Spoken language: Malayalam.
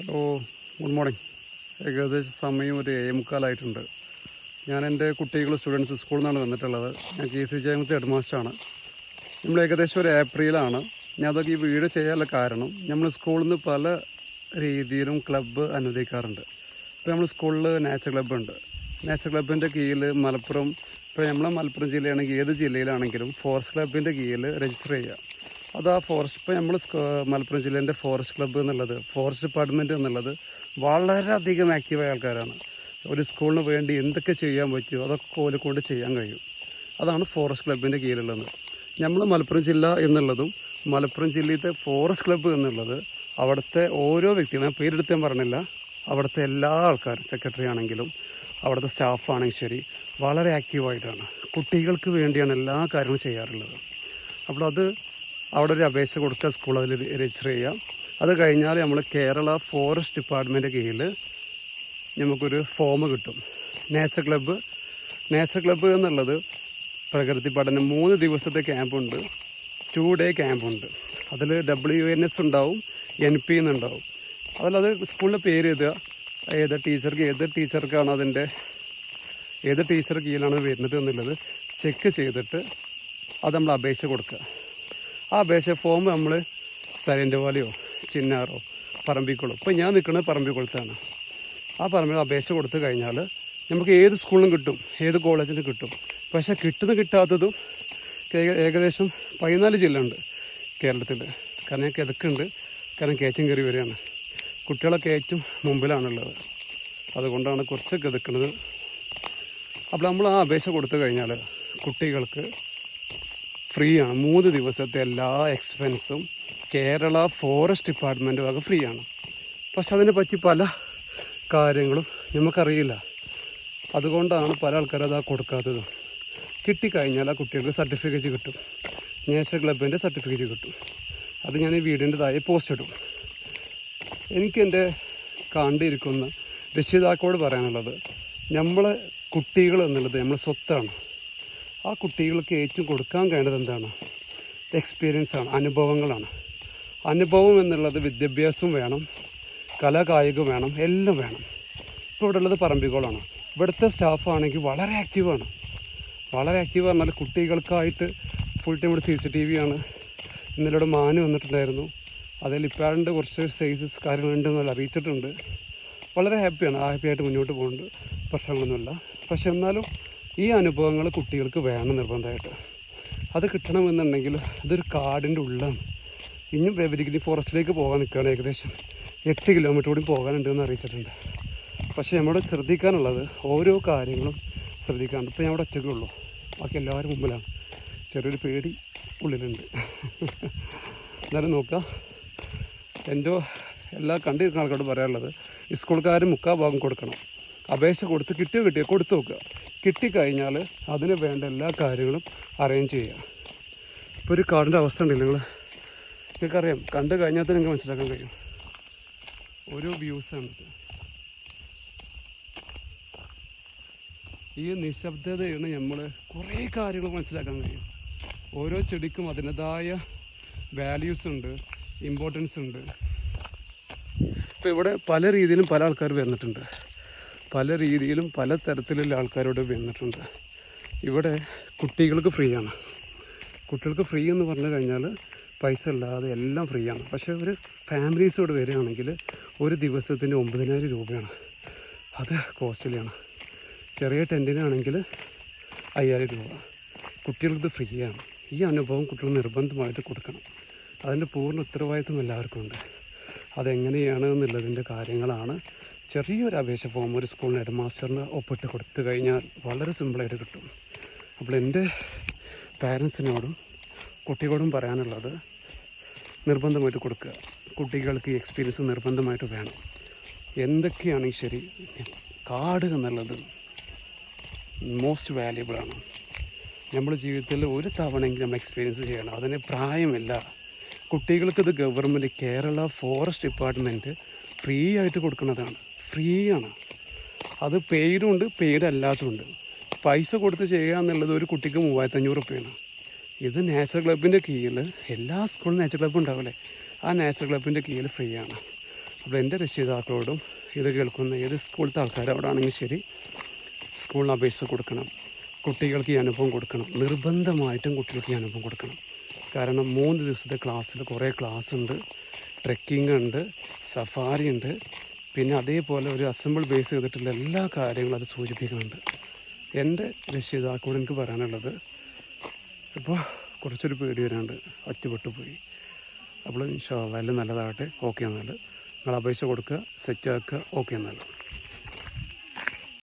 ഹലോ ഗുഡ് മോർണിംഗ് ഏകദേശം സമയം ഒരു ഏഴ് മുക്കാലായിട്ടുണ്ട്. ഞാൻ എന്റെ കുട്ടികൾ സ്റ്റുഡൻസ് സ്കൂളിൽ നിന്നാണ് വന്നിട്ടുള്ളത്. ഞാൻ കെ സി ജയമത്തെ ഹെഡ് മാസ്റ്ററാണ് നമ്മൾ ഏകദേശം ഒരു ഏപ്രിലാണ്. ഞാൻ അതൊക്കെ ഈ വീട് ചെയ്യാനുള്ള കാരണം നമ്മൾ സ്കൂളിൽ നിന്ന് പല രീതിയിലും ക്ലബ്ബ് അനുവദിക്കാറുണ്ട്. ഇപ്പോൾ നമ്മൾ സ്കൂളിൽ നാച്ചർ ക്ലബ്ബ് ഉണ്ട്. നാച്ചർ ക്ലബിന്റെ കീഴിൽ മലപ്പുറം ഇപ്പോൾ നമ്മളെ മലപ്പുറം ജില്ലയാണെങ്കിൽ ഏത് ജില്ലയിലാണെങ്കിലും ഫോറസ്റ്റ് ക്ലബിന്റെ കീഴിൽ രജിസ്റ്റർ ചെയ്യുക. അത് ആ ഫോറസ്റ്റ് ഇപ്പോൾ നമ്മൾ മലപ്പുറം ജില്ലേന്റെ ഫോറസ്റ്റ് ക്ലബ്ബ് എന്നുള്ളത് ഫോറസ്റ്റ് ഡിപ്പാർട്ട്മെന്റ് എന്നുള്ളത് വളരെയധികം ആക്റ്റീവായ ആൾക്കാരാണ്. ഒരു സ്കൂളിന് വേണ്ടി എന്തൊക്കെ ചെയ്യാൻ പറ്റുമോ അതൊക്കെ ഓലെ ചെയ്യാൻ കഴിയും. അതാണ് ഫോറസ്റ്റ് ക്ലബിന്റെ കീഴിലുള്ളത്. നമ്മൾ മലപ്പുറം ജില്ല എന്നുള്ളതും മലപ്പുറം ജില്ലയിലത്തെ ഫോറസ്റ്റ് ക്ലബ്ബ് എന്നുള്ളത് അവിടുത്തെ ഓരോ വ്യക്തിയും ഞാൻ പേരെടുത്ത് ഞാൻ പറഞ്ഞില്ല അവിടുത്തെ എല്ലാ ആൾക്കാരും സെക്രട്ടറി ആണെങ്കിലും അവിടുത്തെ സ്റ്റാഫാണെങ്കിലും ശരി വളരെ ആക്റ്റീവായിട്ടാണ് കുട്ടികൾക്ക് വേണ്ടിയാണ് എല്ലാ കാര്യങ്ങളും ചെയ്യാറുള്ളത്. അപ്പോൾ അത് അവിടെ ഒരു അപേക്ഷ കൊടുക്കുക സ്കൂൾ അതിൽ രജിസ്റ്റർ ചെയ്യാം അത് കഴിഞ്ഞാൽ നമ്മൾ കേരള ഫോറസ്റ്റ് ഡിപ്പാർട്ട്മെന്റ് കീഴിൽ നമുക്കൊരു ഫോം കിട്ടും. Nature club. നേച്ചർ ക്ലബ്ബ് എന്നുള്ളത് പ്രകൃതി പഠനം മൂന്ന് ദിവസത്തെ ക്യാമ്പുണ്ട്. ടു ഡേ ക്യാമ്പുണ്ട്. അതിൽ ഡബ്ല്യു എൻ എസ് ഉണ്ടാവും എൻ പി എന്നുണ്ടാവും. അതിലത് സ്കൂളിന്റെ പേര് എഴുതുക. ഏത് ടീച്ചർക്ക് ഏത് ടീച്ചർക്കാണ് അതിന്റെ ഏത് ടീച്ചർ കീഴിലാണ് വരുന്നത് എന്നുള്ളത് ചെക്ക് ചെയ്തിട്ട് അത് നമ്മൾ അപേക്ഷ കൊടുക്കുക. ആ അപേക്ഷ ഫോം നമ്മൾ സൈലന്റ് വാലിയോ ചിന്നാറോ പറമ്പിക്കുളോ. ഇപ്പോൾ ഞാൻ നിൽക്കുന്നത് പറമ്പിക്കുളത്താണ്. ആ പറമ്പിൽ അപേക്ഷ കൊടുത്തു കഴിഞ്ഞാൽ നമുക്ക് ഏത് സ്കൂളിലും കിട്ടും ഏത് കോളേജിലും കിട്ടും. പക്ഷേ കിട്ടുന്ന കിട്ടാത്തതും ഏകദേശം പതിനാല് ജില്ല ഉണ്ട് കേരളത്തിൽ കാരണം ഞാൻ കിതക്കുണ്ട് കാരണം കയറ്റം കയറി വരികയാണ്. കുട്ടികളൊക്കെ ഏറ്റവും മുമ്പിലാണുള്ളത്. അതുകൊണ്ടാണ് കുറച്ച് കിതക്കുന്നത് അപ്പോൾ നമ്മൾ ആ അപേക്ഷ കൊടുത്തു കഴിഞ്ഞാൽ കുട്ടികൾക്ക് ഫ്രീ ആണ് മൂന്ന് ദിവസത്തെ എല്ലാ എക്സ്പെൻസും കേരള ഫോറസ്റ്റ് ഡിപ്പാർട്ട്മെന്റ് വക ഫ്രീ ആണ് പക്ഷെ അതിനെ പറ്റി പല കാര്യങ്ങളും നമുക്കറിയില്ല. അതുകൊണ്ടാണ് പല ആൾക്കാരും അത് കൊടുക്കാത്തത്. കിട്ടിക്കഴിഞ്ഞാൽ ആ കുട്ടികൾക്ക് സർട്ടിഫിക്കറ്റ് കിട്ടും. നേച്ചർ ക്ലബിന്റെ സർട്ടിഫിക്കറ്റ് കിട്ടും. അത് ഞാൻ ഈ വീടിന്റെ താഴെ പോസ്റ്റ് ഇടും. എനിക്കെന്റെ കണ്ടിരിക്കുന്ന രക്ഷിതാക്കളോട് പറയാനുള്ളത് നമ്മൾ കുട്ടികൾ എന്നുള്ളത് നമ്മൾ സ്വത്താണ്. ആ കുട്ടികൾക്ക് ഏറ്റവും കൊടുക്കാൻ കഴിയുന്നത് എന്താണ്? എക്സ്പീരിയൻസ് ആണ് അനുഭവങ്ങളാണ്. അനുഭവം എന്നുള്ളത് വിദ്യാഭ്യാസവും വേണം കലാകായികം വേണം എല്ലാം വേണം. ഇപ്പോൾ ഇവിടെ ഉള്ളത് പറമ്പിക്കോളാണ്. ഇവിടുത്തെ സ്റ്റാഫാണെങ്കിൽ വളരെ ആക്റ്റീവാണ് വളരെ ആക്റ്റീവ് പറഞ്ഞാൽ കുട്ടികൾക്കായിട്ട് ഫുൾ ടൈം ഇവിടെ സി സി ടി വി ആണ്. ഇന്നലെ ഇവിടെ മാന് വന്നിട്ടുണ്ടായിരുന്നു. അതിൽ ഇപ്പാറിന്റെ കുറച്ച് സൈസസ് കാര്യങ്ങളുണ്ടെന്നുള്ള അറിയിച്ചിട്ടുണ്ട്. വളരെ ഹാപ്പിയാണ് ഹാപ്പി ആയിട്ട് മുന്നോട്ട് പോകുന്നുണ്ട്. പ്രശ്നങ്ങളൊന്നുമില്ല. പക്ഷെ എന്നാലും ഈ അനുഭവങ്ങൾ കുട്ടികൾക്ക് വേണം നിർബന്ധമായിട്ട്. അത് കിട്ടണമെന്നുണ്ടെങ്കിൽ ഇതൊരു കാടിന്റെ ഉള്ളിലാണ് ഇനിയും വെവരിഗിരി ഫോറസ്റ്റിലേക്ക് പോകാൻ നിൽക്കുകയാണ് ഏകദേശം എട്ട് കിലോമീറ്റർ കൂടി പോകാനുണ്ടെന്ന് അറിയിച്ചിട്ടുണ്ട്. പക്ഷേ നമ്മുടെ ശ്രദ്ധിക്കാനുള്ളത് ഓരോ കാര്യങ്ങളും ശ്രദ്ധിക്കാനുണ്ട്. ഇപ്പോൾ അവിടെ ഒറ്റയ്ക്കേ ഉള്ളൂ ബാക്കി എല്ലാവരും മുമ്പിലാണ്. ചെറിയൊരു പേടി ഉള്ളിലുണ്ട്. എന്നാലും നോക്കാം എന്റെ എല്ലാ കണ്ടിരിക്കുന്ന ആൾക്കാരോട് പറയാനുള്ളത് സ്കൂൾക്കാരും മുക്കാ ഭാഗം കൊടുക്കണം. അപേക്ഷ കൊടുത്ത് കിട്ടിയോ കിട്ടിയോ കൊടുത്തു നോക്കുക. കിട്ടിക്കഴിഞ്ഞാൽ അതിന് വേണ്ട എല്ലാ കാര്യങ്ങളും അറേഞ്ച് ചെയ്യുക ഇപ്പോൾ ഒരു കാടിന്റെ അവസ്ഥ ഉണ്ടല്ലോ നിങ്ങൾ നിങ്ങൾക്കറിയാം കണ്ടു കഴിഞ്ഞാൽ തന്നെ നിങ്ങൾക്ക് മനസ്സിലാക്കാൻ കഴിയും. ഓരോ വ്യൂസ് ഇത്. ഈ നിശബ്ദതയാണ് നമ്മൾ കുറേ കാര്യങ്ങൾ മനസ്സിലാക്കാൻ കഴിയും. ഓരോ ചെടിക്കും അതിന്റെതായ വാല്യൂസ് ഉണ്ട് ഇമ്പോർട്ടൻസ് ഉണ്ട്. ഇപ്പോൾ ഇവിടെ പല രീതിയിലും പല ആൾക്കാർ വന്നിട്ടുണ്ട്. പല രീതിയിലും പല തരത്തിലുള്ള ആൾക്കാരോട് വന്നിട്ടുണ്ട്. ഇവിടെ കുട്ടികൾക്ക് ഫ്രീ ആണ് കുട്ടികൾക്ക് ഫ്രീ എന്ന് പറഞ്ഞു കഴിഞ്ഞാൽ പൈസ ഇല്ലാതെ എല്ലാം ഫ്രീ ആണ് പക്ഷേ ഒരു ഫാമിലീസോട് വരികയാണെങ്കിൽ ഒരു ദിവസത്തിന് ഒമ്പതിനായിരം രൂപയാണ്. അത് കോസ്റ്റ്ലിയാണ്. ചെറിയ ടെന്റിനാണെങ്കിൽ അയ്യായിരം രൂപ. കുട്ടികൾക്ക് ഫ്രീ ആണ് ഈ അനുഭവം കുട്ടികൾ നിർബന്ധമായിട്ട് കൊടുക്കണം. അതിന്റെ പൂർണ ഉത്തരവാദിത്വം എല്ലാവർക്കും ഉണ്ട്. അതെങ്ങനെയാണ് എന്നുള്ളതിന്റെ കാര്യങ്ങളാണ് ചെറിയൊരു അപേക്ഷ ഫോം ഒരു സ്കൂളിന് ഹെഡ് മാസ്റ്ററിന് ഒപ്പിട്ട് കൊടുത്തു കഴിഞ്ഞാൽ വളരെ സിമ്പിളായിട്ട് കിട്ടും. അപ്പോൾ എന്റെ പാരൻസിനോടും കുട്ടികളോടും പറയാനുള്ളത് നിർബന്ധമായിട്ട് കൊടുക്കുക. കുട്ടികൾക്ക് ഈ എക്സ്പീരിയൻസ് നിർബന്ധമായിട്ട് വേണം. എന്തൊക്കെയാണെങ്കിൽ ശരി? കാട് എന്നുള്ളത് മോസ്റ്റ് വാല്യുബിളാണ് നമ്മുടെ ജീവിതത്തിൽ ഒരു തവണയെങ്കിലും നമ്മൾ എക്സ്പീരിയൻസ് ചെയ്യണം. അതിന് പ്രായമില്ല. കുട്ടികൾക്കത് government Kerala forest department free ആയിട്ട് കൊടുക്കുന്നതാണ്. ഫ്രീ ആണ് അത് പെയ്ഡും ഉണ്ട് പെയ്ഡ് അല്ലാത്തതുണ്ട് പൈസ കൊടുത്ത് ചെയ്യുക എന്നുള്ളത് ഒരു കുട്ടിക്ക് മൂവായിരത്തഞ്ഞൂറ് റുപ്യാണ്. ഇത് നാച്ചർ ക്ലബിന്റെ കീഴിൽ എല്ലാ സ്കൂളിലും നാച്ചർ ക്ലബ്ബും ഉണ്ടാവില്ലേ? ആ നാച്ചർ ക്ലബിന്റെ കീഴിൽ ഫ്രീ ആണ് അപ്പോൾ എന്റെ രക്ഷിതാക്കളോടും ഇത് കേൾക്കുന്ന ഏത് സ്കൂളിലത്തെ ആൾക്കാരോടാണെങ്കിൽ ശരി സ്കൂളിന് അപേക്ഷ കൊടുക്കണം. കുട്ടികൾക്ക് ഈ അനുഭവം കൊടുക്കണം. നിർബന്ധമായിട്ടും കുട്ടികൾക്ക് ഈ അനുഭവം കൊടുക്കണം. കാരണം മൂന്ന് ദിവസത്തെ ക്ലാസ്സിൽ കുറേ ക്ലാസ് ഉണ്ട് ട്രെക്കിംഗ് ഉണ്ട് സഫാരി ഉണ്ട്. പിന്നെ അതേപോലെ ഒരു അസംബിൾ ബേസ് ചെയ്തിട്ടുള്ള എല്ലാ കാര്യങ്ങളും അത് സൂചിപ്പിക്കുന്നുണ്ട്. എന്റെ രക്ഷിതാക്കളോട് എനിക്ക് പറയാനുള്ളത് ഇപ്പോൾ കുറച്ചൊരു പേടി വരാണ്ട് ഒറ്റപ്പെട്ടു പോയി അപ്പോൾ ഇൻഷാ എല്ലാം നല്ലതാകട്ടെ ഓക്കെ എന്നാൽ. നിങ്ങൾ അപേക്ഷ കൊടുക്കുക സെറ്റാക്കുക ഓക്കെ എന്നാൽ.